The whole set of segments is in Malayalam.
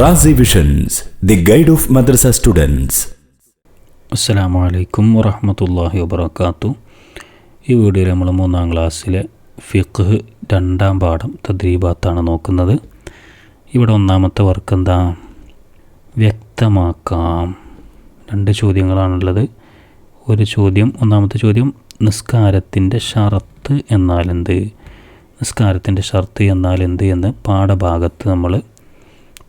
Razi visions the guide of madrasa students അസ്സലാമു അലൈക്കും വറഹമത്തല്ലാഹി വബർക്കാത്തു ഈ വീഡിയോയിൽ നമ്മൾ മൂന്നാം ക്ലാസ്സിലെ ഫിഖ് രണ്ടാം പാഠം തദ്രീബാത്താണ് നോക്കുന്നത്. ഇവിടെ ഒന്നാമത്തെ വർക്ക് എന്താ? വ്യക്തമാക്കാം. രണ്ട് ചോദ്യങ്ങളാണുള്ളത്. ഒരു ചോദ്യം ഒന്നാമത്തെ ചോദ്യം നിസ്കാരത്തിന്റെ ഷറത്ത് എന്നാലെന്ത്? നിസ്കാരത്തിന്റെ ഷർത്ത് എന്നാൽ എന്ത് എന്ന് പാഠഭാഗത്ത് നമ്മൾ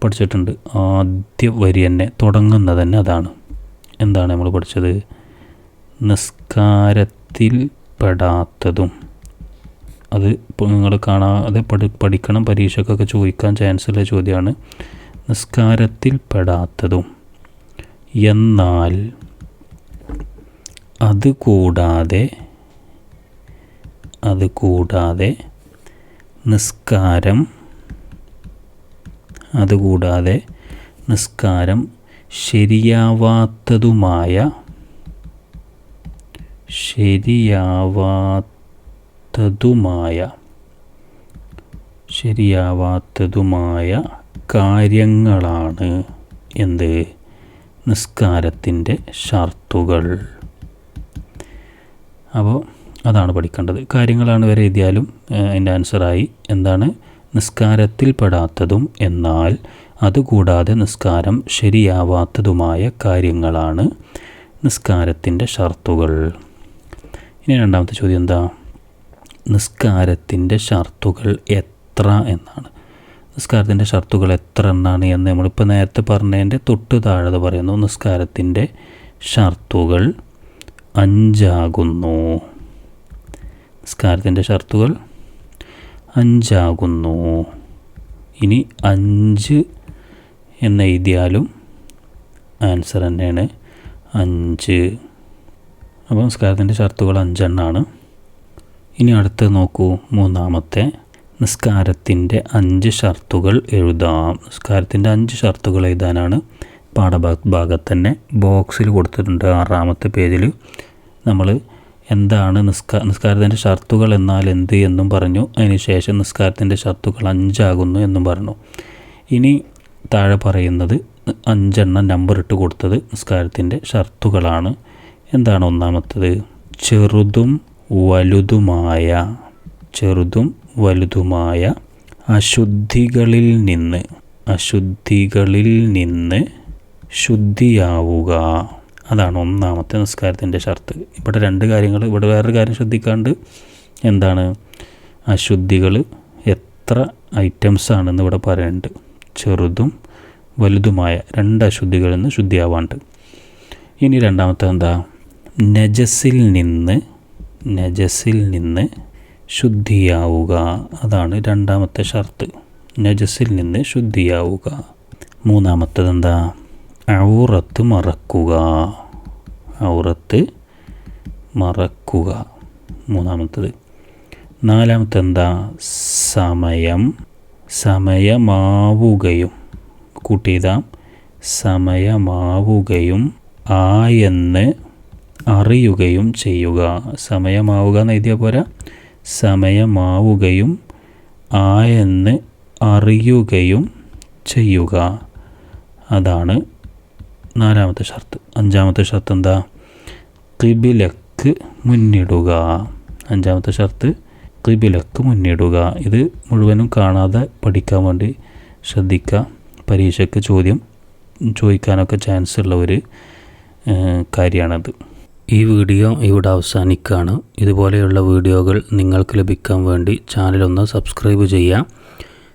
പഠിച്ചിട്ടുണ്ട്. ആദ്യ വരി തന്നെ തുടങ്ങുന്നത് തന്നെ അതാണ്. എന്താണ് നമ്മൾ പഠിച്ചത്? നിസ്കാരത്തിൽ പെടാത്തതും. അത് ഇപ്പോൾ നിങ്ങൾ കാണാതെ പഠി പഠിക്കണം പരീക്ഷക്കൊക്കെ ചോദിക്കാൻ ചാൻസ് ഉള്ള ചോദ്യമാണ് നിസ്കാരത്തിൽ പെടാത്തതും. എന്നാൽ അത് കൂടാതെ അത് കൂടാതെ നിസ്കാരം അതുകൂടാതെ നിസ്കാരം ശരിയാവാത്തതുമായ ശരിയാവാത്തതുമായ ശരിയാവാത്തതുമായ കാര്യങ്ങളാണ് എന്ത്? നിസ്കാരത്തിന്റെ ഷർത്തുകൾ. അപ്പോൾ അതാണ് പഠിക്കേണ്ടത്. കാര്യങ്ങളാണ് വരെ എഴുതിയാലും അതിന്റെ ആൻസറായി. എന്താണ്? നിസ്കാരത്തിൽ പെടാത്തതും എന്നാൽ അതുകൂടാതെ നിസ്കാരം ശരിയാവാത്തതുമായ കാര്യങ്ങളാണ് നിസ്കാരത്തിന്റെ ഷർത്തുകൾ. ഇനി രണ്ടാമത്തെ ചോദ്യം എന്താ? നിസ്കാരത്തിന്റെ ഷർത്തുകൾ എത്ര എന്നാണ്. നിസ്കാരത്തിന്റെ ഷർത്തുകൾ എത്ര എന്നാണ് എന്ന് നമ്മളിപ്പോൾ നേരത്തെ പറഞ്ഞതിന്റെ തൊട്ട് താഴെ പറയുന്നു. നിസ്കാരത്തിന്റെ ഷർത്തുകൾ അഞ്ചാകുന്നു. നിസ്കാരത്തിന്റെ ഷർത്തുകൾ അഞ്ചാകുന്നു. ഇനി അഞ്ച് എന്ന് എഴുതിയാലും ആൻസർ തന്നെയാണ്. അഞ്ച്. അപ്പോൾ നിസ്കാരത്തിന്റെ ഷർത്തുകൾ അഞ്ചെണ്ണാണ്. ഇനി അടുത്ത് നോക്കൂ. മൂന്നാമത്തെ നിസ്കാരത്തിന്റെ അഞ്ച് ഷർത്തുകൾ എഴുതാം. നിസ്കാരത്തിന്റെ അഞ്ച് ഷർത്തുകൾ എഴുതാനാണ് പാഠഭാഗത്ത് തന്നെ ബോക്സിൽ കൊടുത്തിട്ടുണ്ട്. ആറാമത്തെ പേജിൽ നമ്മൾ എന്താണ് നിസ്കാ നിസ്കാരത്തിന്റെ ഷർത്തുകൾ എന്നാൽ എന്ത് എന്നും പറഞ്ഞു. അതിനുശേഷം നിസ്കാരത്തിന്റെ ഷർത്തുകൾ അഞ്ചാകുന്നു എന്നും പറഞ്ഞു. ഇനി താഴെ പറയുന്നത് അഞ്ചെണ്ണം നമ്പർ ഇട്ട് കൊടുത്തത് നിസ്കാരത്തിന്റെ ഷർത്തുകളാണ്. എന്താണ് ഒന്നാമത്തത്? ചെറുതും വലുതുമായ ചെറുതും വലുതുമായ അശുദ്ധികളിൽ നിന്ന് അശുദ്ധികളിൽ നിന്ന് ശുദ്ധിയാവുക. അതാണ് ഒന്നാമത്തെ നിസ്കാരത്തിന്റെ ഷർത്ത്. ഇവിടെ രണ്ട് കാര്യങ്ങൾ ഇവിടെ വേറൊരു കാര്യം ശ്രദ്ധിക്കാണ്ട് എന്താണ്? അശുദ്ധികൾ എത്ര ഐറ്റംസ് ആണെന്ന് ഇവിടെ പറയുന്നുണ്ട് ചെറുതും വലുതുമായ രണ്ട് അശുദ്ധികളിൽ നിന്ന് ശുദ്ധിയാവാണ്ട്. ഇനി രണ്ടാമത്തെ എന്താ? നജസിൽ നിന്ന് നജസിൽ നിന്ന് ശുദ്ധിയാവുക. അതാണ് രണ്ടാമത്തെ ഷർത്ത്. നജസിൽ നിന്ന് ശുദ്ധിയാവുക. മൂന്നാമത്തത് എന്താ ഔറത്ത് മറക്കുക. ഔറത്ത് മറക്കുക. മൂന്നാമത്തത്. നാലാമത്തെ എന്താ സമയം. സമയമാവുകയും. കൂട്ടിയതാം. സമയമാവുകയും ആയെന്ന് അറിയുകയും ചെയ്യുക. സമയമാവുക എന്ന് എഴുതിയ പോരാ. സമയമാവുകയും ആയെന്ന് അറിയുകയും ചെയ്യുക. അതാണ് നാലാമത്തെ ഷർത്ത്. അഞ്ചാമത്തെ ഷർത്ത് എന്താ കിബിലക്ക് മുന്നിടുക. അഞ്ചാമത്തെ ഷർത്ത് കിബിലക്ക് മുന്നിടുക. ഇത് മുഴുവനും കാണാതെ പഠിക്കാൻ വേണ്ടി ശ്രദ്ധിക്കുക. പരീക്ഷയ്ക്ക് ചോദ്യം ചോദിക്കാനൊക്കെ ചാൻസ് ഉള്ള ഒരു കാര്യമാണത്. ഈ വീഡിയോ ഇവിടെ അവസാനിക്കുകയാണ്. ഇതുപോലെയുള്ള വീഡിയോകൾ നിങ്ങൾക്ക് ലഭിക്കാൻ വേണ്ടി ചാനലൊന്ന് സബ്സ്ക്രൈബ് ചെയ്യുക.